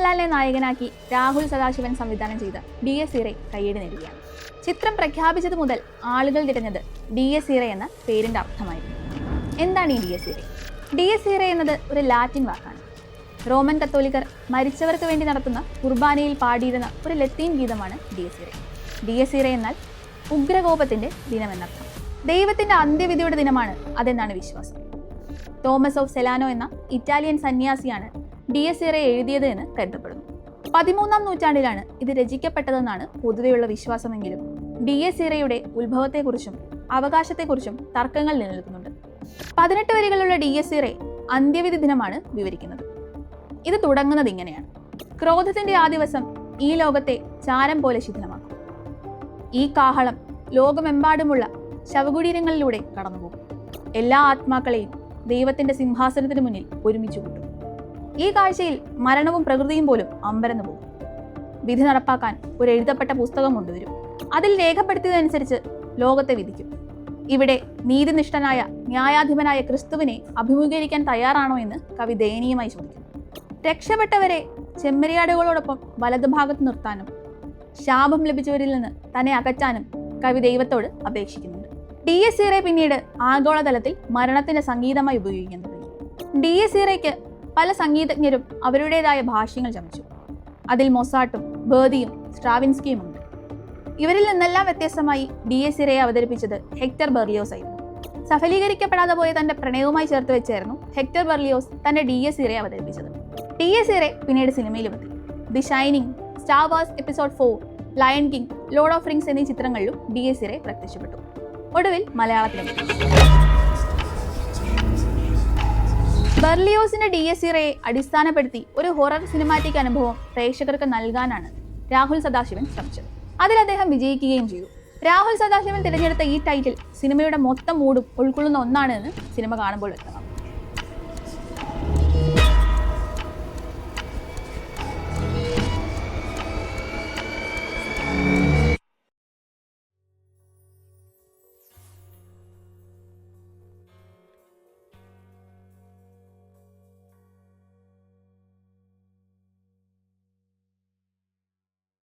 നായകനാക്കി രാഹുൽ സദാശിവൻ സംവിധാനം ചെയ്ത ഡി എസ് ഇറേ കയ്യടി നേടുകയാണ്. ചിത്രം പ്രഖ്യാപിച്ചത് മുതൽ ആളുകൾ തിരഞ്ഞത് ഡി എസ് ഇറേ എന്ന പേരിന്റെ അർത്ഥമായിരുന്നു. എന്താണ് ഈ ഡി എസ് ഇറേ ഡി എസ് ഇറേ എന്നത് ഒരു ലാറ്റിൻ വാക്കാണ്. റോമൻ കത്തോലിക്കർ മരിച്ചവർക്ക് വേണ്ടി നടത്തുന്ന കുർബാനയിൽ പാടിയിരുന്ന ഒരു ലത്തീൻ ഗീതമാണ് ഡി എസ് ഇറേ ഡി എസ് ഇറേ എന്നാൽ ഉഗ്രകോപത്തിന്റെ ദിനമെന്നർത്ഥം ദൈവത്തിന്റെ അന്ത്യവിധിയുടെ ദിനമാണ് അതെന്നാണ് വിശ്വാസം. തോമസ് ഓഫ് സെലാനോ എന്ന ഇറ്റാലിയൻ സന്യാസിയാണ് ഡി എസ് ഇറെ എഴുതിയത് എന്ന് കരുതപ്പെടുന്നു. പതിമൂന്നാം നൂറ്റാണ്ടിലാണ് ഇത് രചിക്കപ്പെട്ടതെന്നാണ് പൊതുവെയുള്ള വിശ്വാസമെങ്കിലും ഡി എസ് ഇറയുടെ ഉത്ഭവത്തെക്കുറിച്ചും അവകാശത്തെക്കുറിച്ചും തർക്കങ്ങൾ നിലനിൽക്കുന്നുണ്ട്. പതിനെട്ട് വരികളുള്ള ഡി എസ് ഇറെ അന്ത്യവിധി ദിനമാണ് വിവരിക്കുന്നത്. ഇത് തുടങ്ങുന്നത് ഇങ്ങനെയാണ്. ക്രോധത്തിന്റെ ആ ദിവസം ഈ ലോകത്തെ ചാരം പോലെ ശിഥിലമാക്കും. ഈ കാഹളം ലോകമെമ്പാടുമുള്ള ശവകുടീരങ്ങളിലൂടെ കടന്നുപോകും. എല്ലാ ആത്മാക്കളെയും ദൈവത്തിന്റെ സിംഹാസനത്തിന് മുന്നിൽ ഒരുമിച്ച് കൂട്ടും. ഈ കാഴ്ചയിൽ മരണവും പ്രകൃതിയും പോലും അമ്പരന്നു പോകും. വിധി നടപ്പാക്കാൻ ഒരു എഴുതപ്പെട്ട പുസ്തകം കൊണ്ടുവരും അതിൽ രേഖപ്പെടുത്തിയതനുസരിച്ച് ലോകത്തെ വിധിക്കും. ഇവിടെ നീതിനിഷ്ഠനായ ന്യായാധിപനായ ക്രിസ്തുവിനെ അഭിമുഖീകരിക്കാൻ തയ്യാറാണോ എന്ന് കവി ദയനീയമായി ചോദിക്കും രക്ഷപ്പെട്ടവരെ ചെമ്മരിയാടുകളോടൊപ്പം വലതുഭാഗത്ത് നിർത്താനും ശാപം ലഭിച്ചവരിൽ നിന്ന് തന്നെ അകറ്റാനും കവി ദൈവത്തോട് അപേക്ഷിക്കുന്നുണ്ട്. ഡി എസ് ഇറെ പിന്നീട് ആഗോളതലത്തിൽ മരണത്തിന്റെ സംഗീതമായി ഉപയോഗിക്കുന്നു ഡി എസ് ഇറയ്ക്ക് പല സംഗീതജ്ഞരും അവരുടേതായ ഭാഷ്യങ്ങൾ ചമച്ചു അതിൽ മൊസാട്ടും ബേദിയും സ്ട്രാവിൻസ്കിയും ഉണ്ട്. ഇവരിൽ നിന്നെല്ലാം വ്യത്യസ്തമായി ഡി എസ് സിറയെ അവതരിപ്പിച്ചത് ഹെക്ടർ ബെർലിയോസ് ആയിരുന്നു. സഫലീകരിക്കപ്പെടാതെ പോയ തന്റെ പ്രണയവുമായി ചേർത്ത് വെച്ചായിരുന്നു ഹെക്ടർ ബെർലിയോസ് തന്റെ ഡി എസ് സിറയെ അവതരിപ്പിച്ചത്. ഡി എസ് സിറെ പിന്നീട് സിനിമയിലും എത്തി. The Shining Star Wars Episode Four Lion King Lord of Rings എന്നീ ചിത്രങ്ങളിലും ഡി എസ് സിറെ പ്രത്യക്ഷപ്പെട്ടു. ഒടുവിൽ മലയാളത്തിലും ബെർലിയോസിന്റെ ഡി എസ് ഇറയെ അടിസ്ഥാനപ്പെടുത്തി ഒരു ഹൊറർ സിനിമാറ്റിക് അനുഭവം പ്രേക്ഷകർക്ക് നൽകാനാണ് രാഹുൽ സദാശിവൻ ശ്രമിച്ചത്. അതിൽ അദ്ദേഹം വിജയിക്കുകയും ചെയ്തു. രാഹുൽ സദാശിവൻ തിരഞ്ഞെടുത്ത ഈ ടൈറ്റിൽ സിനിമയുടെ മൊത്തം മൂടും ഉൾക്കൊള്ളുന്ന ഒന്നാണ് എന്ന് സിനിമ കാണുമ്പോൾ വ്യക്തമാകും.